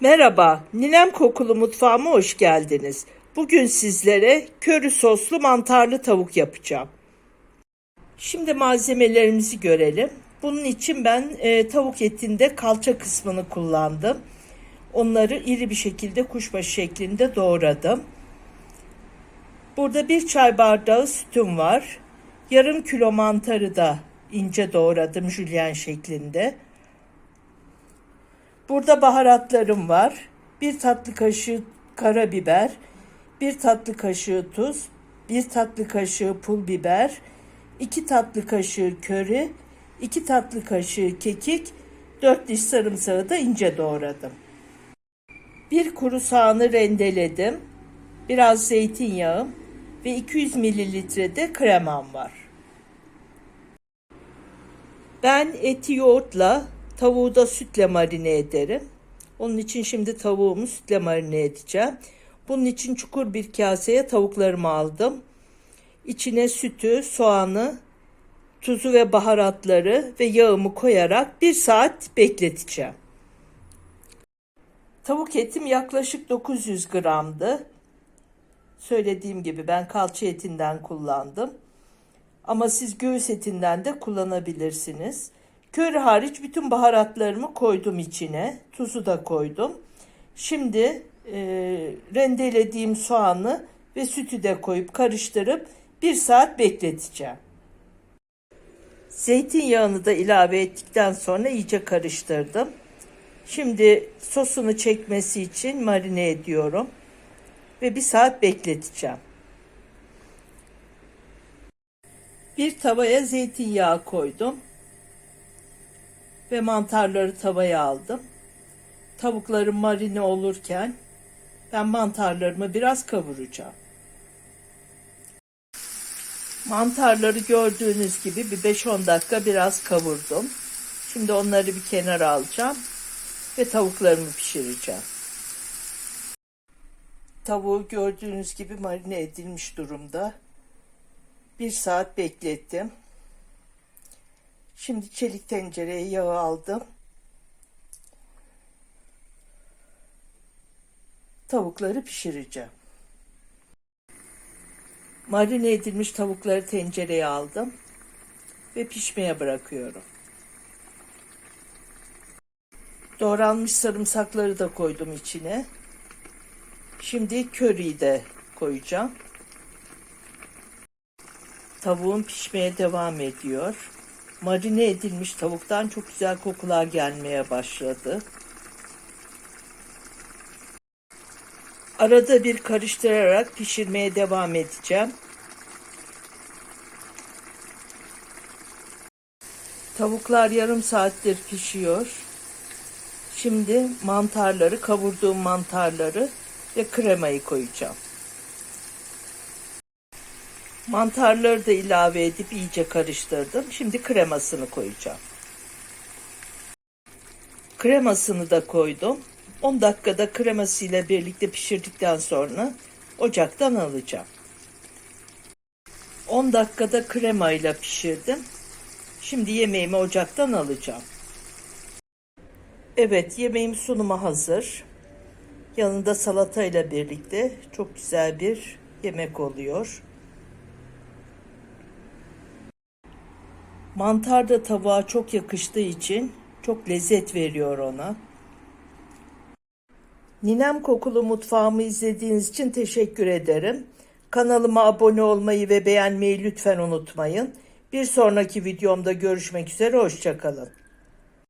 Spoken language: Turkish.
Merhaba, Ninem Kokulu Mutfağıma hoş geldiniz. Bugün sizlere köri soslu mantarlı tavuk yapacağım. Şimdi malzemelerimizi görelim. Bunun için ben e, tavuk etinde kalça kısmını kullandım. Onları iri bir şekilde kuşbaşı şeklinde doğradım. Burada bir çay bardağı sütüm var. Yarım kilo mantarı da ince doğradım jülyen şeklinde. Burada baharatlarım var. Bir tatlı kaşığı karabiber, bir tatlı kaşığı tuz, bir tatlı kaşığı pul biber, iki tatlı kaşığı köri, iki tatlı kaşığı kekik, dört diş sarımsağı da ince doğradım. Bir kuru soğanı rendeledim. Biraz zeytinyağı ve 200 mililitre de kremam var. Ben eti yoğurtla, tavuğu da sütle marine ederim. Onun için şimdi tavuğumu sütle marine edeceğim. Bunun için çukur bir kaseye tavuklarımı aldım. İçine sütü, soğanı, tuzu ve baharatları ve yağımı koyarak bir saat bekleteceğim. Tavuk etim yaklaşık 900 gramdı. Söylediğim gibi ben kalça etinden kullandım. Ama siz göğüs etinden de kullanabilirsiniz. Köri hariç bütün baharatlarımı koydum içine. Tuzu da koydum. Şimdi e, rendelediğim soğanı ve sütü de koyup karıştırıp bir saat bekleteceğim. Zeytinyağını da ilave ettikten sonra iyice karıştırdım. Şimdi sosunu çekmesi için marine ediyorum ve bir saat bekleteceğim. Bir tavaya zeytinyağı koydum ve mantarları tavaya aldım. Tavuklarım marine olurken ben mantarlarımı biraz kavuracağım. Mantarları gördüğünüz gibi bir 5-10 dakika biraz kavurdum. Şimdi onları bir kenara alacağım ve tavuklarımı pişireceğim. Tavuğu gördüğünüz gibi marine edilmiş durumda. Bir saat beklettim. Şimdi çelik tencereye yağı aldım. Tavukları pişireceğim. Marine edilmiş tavukları tencereye aldım ve pişmeye bırakıyorum. Doğranmış sarımsakları da koydum içine. Şimdi köriyi de koyacağım. Tavuğum pişmeye devam ediyor. Marine edilmiş tavuktan çok güzel kokular gelmeye başladı. Arada bir karıştırarak pişirmeye devam edeceğim. Tavuklar yarım saattir pişiyor. Şimdi mantarları, kavurduğum mantarları ve kremayı koyacağım. Mantarları da ilave edip iyice karıştırdım. Şimdi kremasını koyacağım. Kremasını da koydum. 10 dakikada kremasıyla birlikte pişirdikten sonra ocaktan alacağım. 10 dakikada kremayla pişirdim. Şimdi yemeğimi ocaktan alacağım. Evet, yemeğim sunuma hazır. Yanında salatayla birlikte çok güzel bir yemek oluyor. Mantar da tavuğa çok yakıştığı için çok lezzet veriyor ona. Ninem kokulu mutfağımı izlediğiniz için teşekkür ederim. Kanalıma abone olmayı ve beğenmeyi lütfen unutmayın. Bir sonraki videomda görüşmek üzere, hoşçakalın.